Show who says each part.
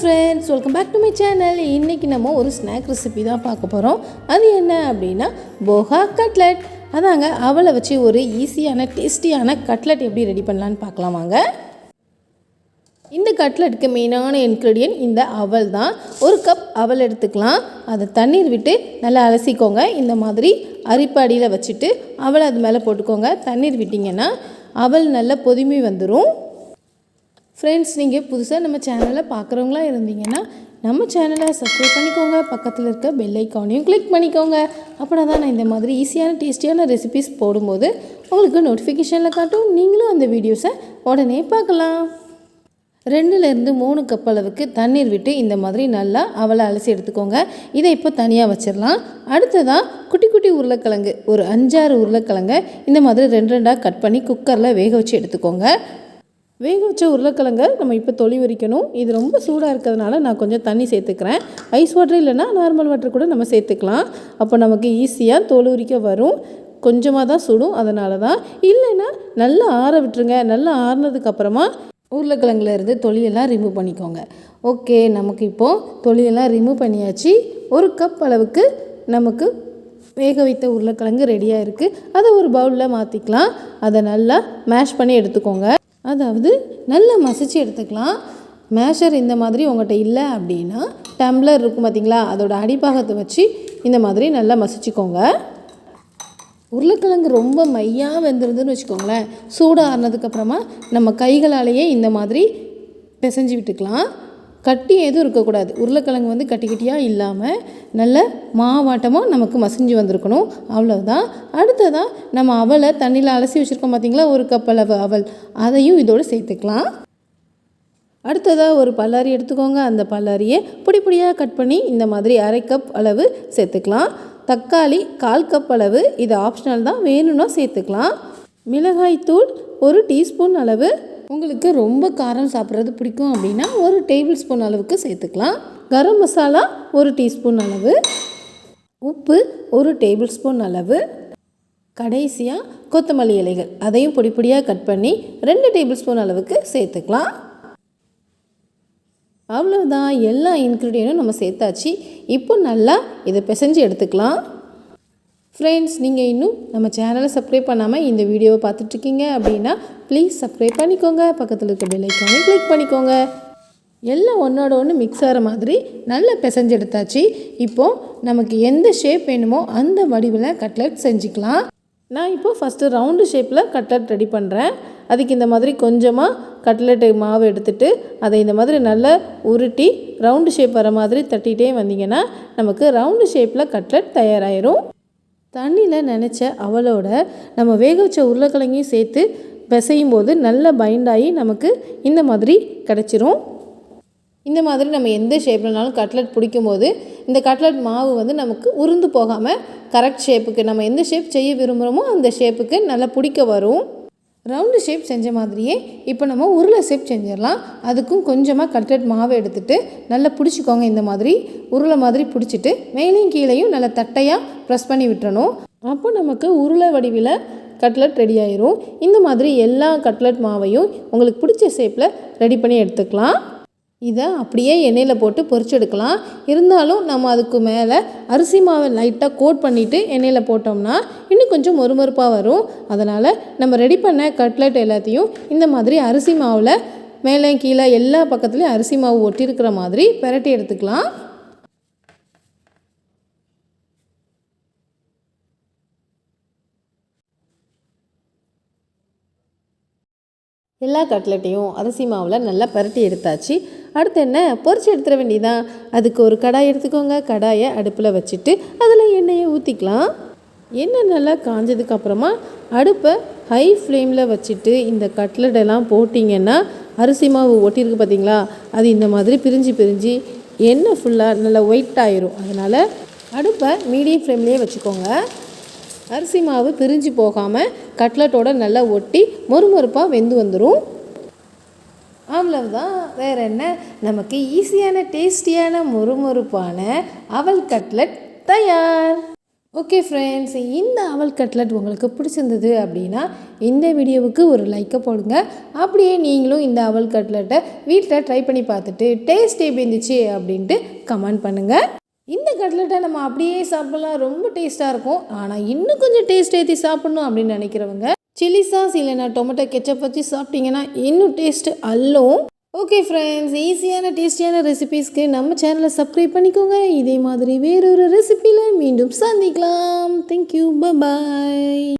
Speaker 1: Friends welcome back to my channel இன்றைக்கி நம்ம ஒரு ஸ்நாக் ரெசிபி தான் பார்க்க போகிறோம் அது என்ன அப்படின்னா போகா கட்லட் அதாங்க அவளை வச்சு ஒரு ஈஸியான டேஸ்டியான கட்லட் எப்படி ரெடி பண்ணலான்னு பார்க்கலாம் வாங்க. இந்த கட்லட்டுக்கு மெயினான இன்க்ரீடியன்ட் இந்த அவல் தான். ஒரு கப் அவல் எடுத்துக்கலாம். அதை தண்ணீர் விட்டு நல்லா அலசிக்கோங்க. இந்த மாதிரி அரிப்பாடியில் வச்சுட்டு அவளை அது மேலே போட்டுக்கோங்க. தண்ணீர் விட்டிங்கன்னா அவல் நல்லா பொதுமை வந்துடும் ஃப்ரெண்ட்ஸ் நீங்கள் புதுசாக நம்ம சேனலை பார்க்குறவங்களா இருந்தீங்கன்னா நம்ம சேனலை சப்ஸ்கிரைப் பண்ணிக்கோங்க. பக்கத்தில் இருக்க பெல் ஐக்கானையும் கிளிக் பண்ணிக்கோங்க. அப்படின்னா தான் நான் இந்த மாதிரி ஈஸியான டேஸ்டியான ரெசிபிஸ் போடும்போது உங்களுக்கு நோட்டிஃபிகேஷனில் காட்டும். நீங்களும் அந்த வீடியோஸை உடனே பார்க்கலாம். ரெண்டுலேருந்து மூணு கப் அளவுக்கு தண்ணீர் விட்டு இந்த மாதிரி நல்லா அவளை அலசி எடுத்துக்கோங்க. இதை இப்போ தனியாக வச்சிடலாம். அடுத்ததாக குட்டி குட்டி உருளைக்கிழங்கு. ஒரு அஞ்சாறு உருளைக்கிழங்கை இந்த மாதிரி ரெண்டு ரெண்டாக கட் பண்ணி குக்கரில் வேக வச்சு எடுத்துக்கோங்க. வேக வச்ச உருளைக்கிழங்க நம்ம இப்போ தொளி உரிக்கணும். இது ரொம்ப சூடாக இருக்கிறதுனால நான் கொஞ்சம் தண்ணி சேர்த்துக்கிறேன். ஐஸ் வாட்டர் இல்லைன்னா நார்மல் வாட்டர் கூட நம்ம சேர்த்துக்கலாம். அப்போ நமக்கு ஈஸியாக தோல் உரிக்க வரும். கொஞ்சமாக தான் சுடும் அதனால தான். இல்லைன்னா நல்லா ஆற விட்டுருங்க. நல்லா ஆறுனதுக்கப்புறமா உருளைக்கிழங்குல இருந்து ரிமூவ் பண்ணிக்கோங்க. ஓகே நமக்கு இப்போது தொழிலெல்லாம் ரிமூவ் பண்ணியாச்சு. ஒரு கப் அளவுக்கு நமக்கு வேக வைத்த உருளைக்கிழங்கு ரெடியாக இருக்குது அதை ஒரு பவுலில் மாற்றிக்கலாம் அதை நல்லா மேஷ் பண்ணி எடுத்துக்கோங்க. அதாவது நல்லா மசிச்சு எடுத்துக்கலாம். மேஷர் இந்த மாதிரி உங்கள்கிட்ட இல்லை அப்படின்னா டம்ளர் இருக்கும் பார்த்தீங்களா அதோட அடிப்பாகத்தை வச்சு இந்த மாதிரி நல்லா மசிச்சுக்கோங்க. உருளைக்கிழங்கு ரொம்ப மையாக வெந்துருதுன்னு வச்சுக்கோங்களேன். சூடாக ஆறுனதுக்கப்புறமா நம்ம கைகளாலேயே இந்த மாதிரி பிசைஞ்சு விட்டுக்கலாம். கட்டி எதுவும் இருக்கக்கூடாது. உருளைக்கிழங்கு வந்து கட்டி கட்டியாக இல்லாமல் நல்ல மாவாட்டமாக நமக்கு மசிஞ்சு வந்திருக்கணும். அவ்வளோதான் அடுத்ததாக நம்ம அவலை தண்ணியில் அலசி வச்சுருக்கோம் பார்த்தீங்களா ஒரு கப் அளவு அவல். அதையும் இதோடு சேர்த்துக்கலாம். அடுத்ததாக ஒரு பல்லாரி எடுத்துக்கோங்க. அந்த பல்லாரியை பொடி பொடியாக கட் பண்ணி இந்த மாதிரி அரை கப் அளவு சேர்த்துக்கலாம். தக்காளி கால் கப் அளவு. இது ஆப்ஷனல் தான். வேணும்னா சேர்த்துக்கலாம். மிளகாய்த்தூள் ஒரு டீஸ்பூன் அளவு. உங்களுக்கு ரொம்ப காரம் சாப்பிட்றது பிடிக்கும் அப்படின்னா ஒரு டேபிள் ஸ்பூன் அளவுக்கு சேர்த்துக்கலாம். கரம் மசாலா ஒரு டீஸ்பூன் அளவு. உப்பு ஒரு டேபிள் ஸ்பூன் அளவு. கடைசியாக கொத்தமல்லி இலைகள் அதையும் பொடி பொடியாக கட் பண்ணி ரெண்டு டேபிள் ஸ்பூன் அளவுக்கு சேர்த்துக்கலாம். அவ்வளோதான் எல்லா இன்க்ரீடியனும் நம்ம சேர்த்தாச்சு. இப்போ நல்லா இதை பிசைஞ்சு எடுத்துக்கலாம். ஃப்ரெண்ட்ஸ் நீங்கள் இன்னும் நம்ம சேனலை சப்ஸ்கிரைப் பண்ணாமல் இந்த வீடியோவை பார்த்துட்ருக்கீங்க அப்படின்னா ப்ளீஸ் சப்ஸ்கிரைப் பண்ணிக்கோங்க. பக்கத்தில் இருக்க பெல்லைக்கானே ஐக்கானை கிளிக் பண்ணிக்கோங்க. எல்லாம் ஒன்றோட ஒன்று மிக்ஸ் ஆகிற மாதிரி நல்லா பிசைஞ்சு எடுத்தாச்சு. இப்போது நமக்கு எந்த ஷேப் வேணுமோ அந்த வடிவில் கட்லெட் செஞ்சுக்கலாம். நான் இப்போது ஃபஸ்ட்டு ரவுண்டு ஷேப்பில் கட்லெட் ரெடி பண்ணுறேன் அதுக்கு இந்த மாதிரி கொஞ்சமாக கட்லெட்டு மாவு எடுத்துகிட்டு அதை இந்த மாதிரி நல்லா உருட்டி ரவுண்டு ஷேப் வர மாதிரி தட்டிகிட்டே வந்தீங்கன்னா நமக்கு ரவுண்டு ஷேப்பில் கட்லெட் தயாராகிரும் தண்ணியில் நினச்ச அவளோட நம்ம வேக வச்ச உருளைக்கிழங்கையும் சேர்த்து பிசையும் போது நல்ல பைண்டாகி நமக்கு இந்த மாதிரி கிடச்சிரும். இந்த மாதிரி நம்ம எந்த ஷேப்லனாலும் கட்லெட் பிடிக்கும் போது இந்த கட்லெட் மாவு வந்து நமக்கு உருந்து போகாமல் கரெக்ட் ஷேப்புக்கு நம்ம எந்த ஷேப் செய்ய விரும்புகிறோமோ அந்த ஷேப்புக்கு நல்லா பிடிக்க வரும். ரவுண்டு ஷேப் செஞ்ச மாதிரியே இப்போ நம்ம உருளை ஷேப் செஞ்சிடலாம். அதுக்கும் கொஞ்சமாக கட்லெட் மாவை எடுத்துகிட்டு நல்லா பிடிச்சிக்கோங்க இந்த மாதிரி. உருளை மாதிரி பிடிச்சிட்டு மேலேயும் கீழேயும் நல்லா தட்டையாக ப்ரெஸ் பண்ணி விட்டுறணும். அப்போ நமக்கு உருளை வடிவில் கட்லெட் ரெடி ஆயிரும். இந்த மாதிரி எல்லா கட்லெட் மாவையும் உங்களுக்கு பிடிச்ச ஷேப்பில் ரெடி பண்ணி எடுத்துக்கலாம். இதை அப்படியே எண்ணெயில் போட்டு பொரிச்சு எடுக்கலாம் இருந்தாலும் நம்ம அதுக்கு மேலே அரிசி மாவை லைட்டாக கோட் பண்ணிவிட்டு எண்ணெயில் போட்டோம்னா இன்னும் கொஞ்சம் மொறுமொறுப்பாக வரும். அதனால் நம்ம ரெடி பண்ண கட்லெட் எல்லாத்தையும் இந்த மாதிரி அரிசி மாவில் மேலே கீழே எல்லா பக்கத்துலேயும் அரிசி மாவு ஒட்டியிருக்கிற மாதிரி பெரட்டி எடுத்துக்கலாம். எல்லா கட்லெட்டையும் அரிசி மாவில் நல்லா பரட்டி எடுத்தாச்சு. அடுத்து என்ன? பொறிச்சு எடுத்துட வேண்டியதான் அதுக்கு ஒரு கடாய் எடுத்துக்கோங்க. கடாயை அடுப்பில் வச்சுட்டு அதில் எண்ணெயை ஊற்றிக்கலாம் எண்ணெய் நல்லா காஞ்சதுக்கு அப்புறமா அடுப்பை ஹை ஃப்ளேமில் வச்சுட்டு இந்த கட்லெட்டெல்லாம் போட்டிங்கன்னா அரிசி மாவு ஒட்டியிருக்கு பார்த்தீங்களா அது இந்த மாதிரி பிரிஞ்சு பிரிஞ்சு எண்ணெய் ஃபுல்லாக நல்லா ஒயிட் ஆயிரும். அதனால் அடுப்பை மீடியம் ஃப்ளேம்லேயே வச்சுக்கோங்க. அரிசி மாவு பிரிஞ்சு போகாமல் கட்லட்டோட நல்லா ஒட்டி மொறுமொறுப்பாக வெந்து வந்துடும் அவ்வளவுதான். வேற என்ன? நமக்கு ஈஸியான டேஸ்டியான மொறுமொறுப்பான அவல் கட்லட் தயார். ஓகே ஃப்ரெண்ட்ஸ் இந்த அவல் கட்லட் உங்களுக்கு பிடிச்சிருந்தது அப்படின்னா இந்த வீடியோவுக்கு ஒரு லைக்கை போடுங்க. அப்படியே நீங்களும் இந்த அவல் கட்லட்டை வீட்டில் ட்ரை பண்ணி பார்த்துட்டு டேஸ்ட் எப்படி இருந்துச்சு அப்படின்ட்டு கமெண்ட் பண்ணுங்கள் இந்த கட்லெட்டை நம்ம அப்படியே சாப்பிடலாம். ரொம்ப டேஸ்ட்டாக இருக்கும். ஆனால் இன்னும் கொஞ்சம் டேஸ்ட் ஏற்றி சாப்பிடணும் அப்படின்னு நினைக்கிறவங்க சில்லி சாஸ் இல்லைன்னா டொமேட்டோ கெச்சப் வச்சு சாப்பிட்டீங்கன்னா இன்னும் டேஸ்ட்டு அல்லும் ஓகே ஃப்ரெண்ட்ஸ் ஈஸியான டேஸ்டியான ரெசிபீஸ்க்கு நம்ம சேனலை சப்ஸ்கிரைப் பண்ணிக்கோங்க. இதே மாதிரி வேறொரு ரெசிபியில் மீண்டும் சந்திக்கலாம். Thank you bye